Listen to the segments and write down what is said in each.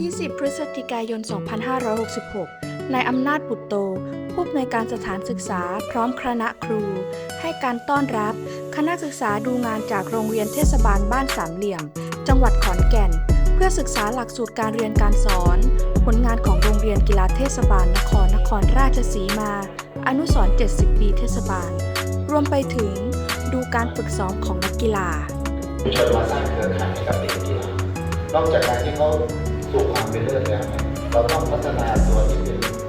ที่ 10 พฤศจิกายน 2566 นายอำนาจบุตโต ผู้อำนวยการสถานศึกษาพร้อมคณะครู ให้การต้อนรับ คณะศึกษาดูงานจากโรงเรียนเทศบาลบ้านสามเหลี่ยม จังหวัดขอนแก่น เพื่อศึกษาหลักสูตรการเรียนการสอน ผลงานของโรงเรียนกีฬาเทศบาลนครนครราชสีมา อนุสรณ์70 ปีเทศบาล รวมไปถึงดูการฝึกซ้อมของนักกีฬาชุมชนมาสร้างเครือข่ายให้กับเด็กกีฬานอกจากการที่เขา สู่ความเป็นเลิศแล้วเนี่ยเราต้องพัฒนาตัวเอง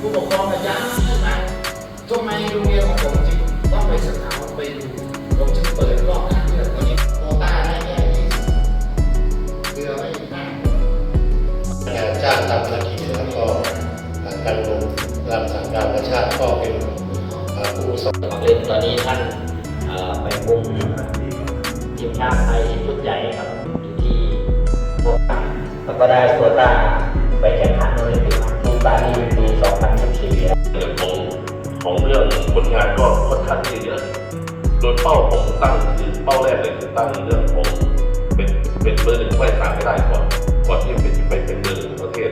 ผู้ปกครองระยะให้มาทำไมโรงเรียนของผมจึงต้องไปสถาไปดูผมจึงเปิดรอบคัดเลือกตอนนี้โควต้าได้แค่ยี่สิบเรือไม่ห้าการจ้างตามภารกิจแล้วก็การลงรำสังการประชาติก็เป็นผู้สอนเล่นตอนนี้ท่านไปคุมทีมชาติไทยชุดใหญ่ครับอยู่ที่พวกแล้วก็ได้โควต้าไปแข่งขัน ตั้งคือเป้าแรกเลยคือตั้งเรื่องของเป็นเป็นเบอร์หนึ่งไม่ขาดไม่ได้ก่อนก่อนที่เป็นไปเป็นเบอร์หนึ่งของประเทศ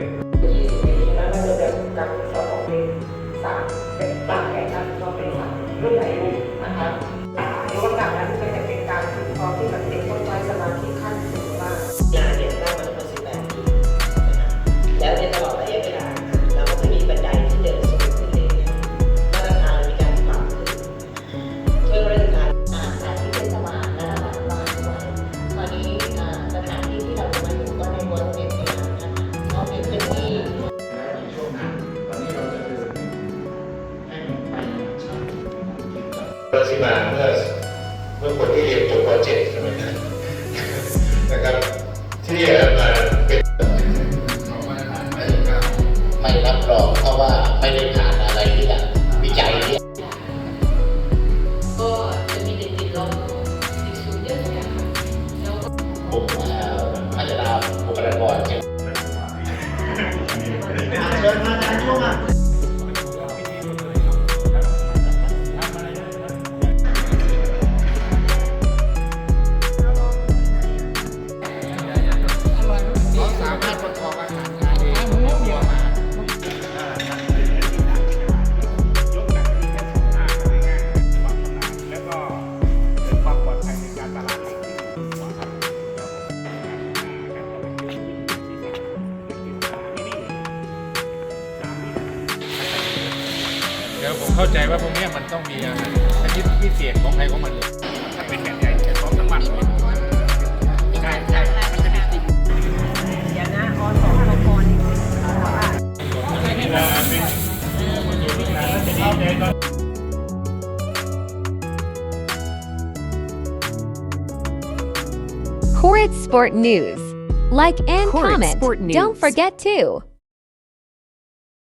ที่มาเป็นไม่รับรองเพราะว่าไม่ได้ผ่านอะไรที่แบบวิจัยที่ก็จะมีเด็กติดลบติดศูนย์เยอะเลยค่ะแล้วก็ผมพัฒนาบุคลากรเชิญมาทางช่วงอะ นี่สามนี่เดี๋ยวผมเข้าใจว่าพวกเนี้ยมันต้องมีอะไรชนิดพิเศษของใครของมันเลยถ้าเป็นแบบใหญ่จะพร้อมทั้งวันเลยใช่ใช่มันจะมีติดเดี๋ยวนะออนสองโมงนี่ว่าเวลาเป็นอยู่ที่ร้านแล้วจะเข้าใจก็ Horrid Sport News. Like and Horrid comment. Sport Don't News. forget to.